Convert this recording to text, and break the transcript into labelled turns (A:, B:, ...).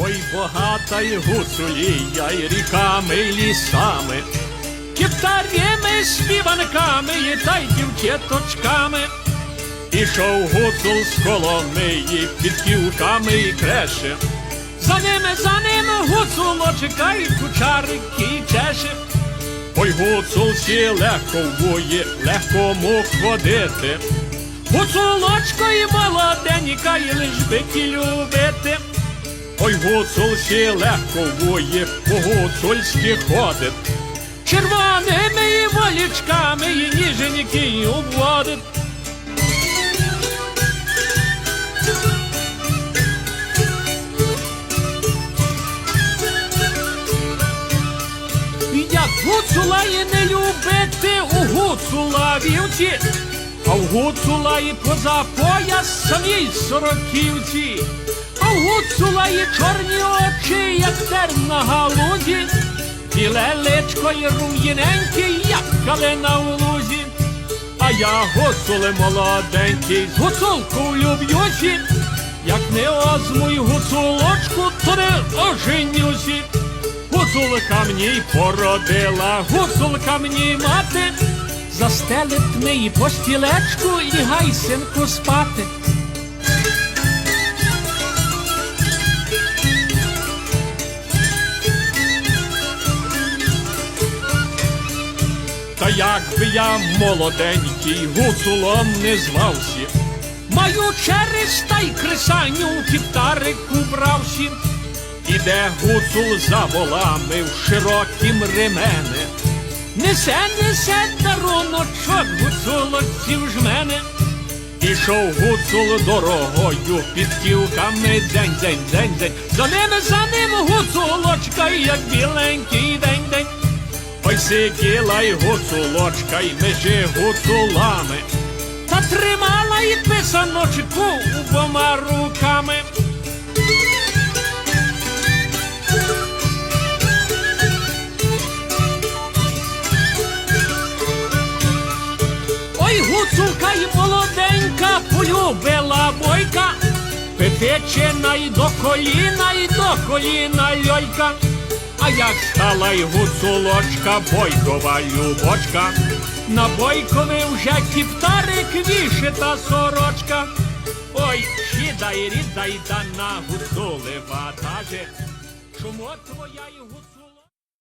A: Ой, багата й гуцулія, й ріками, й лісами, кіптарями, співанками, і та й дівчаточками. Ішов гуцул з коломиї, під ківками і креше. За ними, за ними гуцулочка і кучарики чеше. Ой, гуцул сі легко вує, легко му ходити. Гуцулочко і молоденька, і лиш би ті любити. Ой, гуцул сі легко вує, по гуцульськи ходить. Червоними і волічками, і ніженьки обводить. Як гуцула і не любити у гуцула вівці, а в гуцула і поза пояс самій сороківці, а в гуцула і чорні очі, як терн на галузі, біле личко і рум'яненький, як калина в лузі. А я гуцуле молоденький, з гуцулку люб'юсі, як не озму й гуцулочку, то не оженюсі. Гуцулка мені породила, гуцулка мені мати, застелить мені постілечку і гай синку спати. Та як би я молоденький гуцулом не звався, маю через та й крисаню кіптарику брався. Іде гуцул за волами в широкім ремени. Несе, несе даруночок гуцулочців жмене. Ішов гуцул дорогою під ківками день, день, день, день. За ними, за ним гуцулочка, як біленький день, день. Ой сиділа й гуцулочка, й межи гуцулами. Та тримала й писаночку обома руками. Ой, гуцулка й молоденька полюбила бойка, петечена й до коліна, й до коліна льойка. А як стала й гуцулочка, бойкова любочка, на бойкові вже кіптарик вішита сорочка. Ой, щідай, рідай, да на гуцулева таже, чому твоя й гуцулка?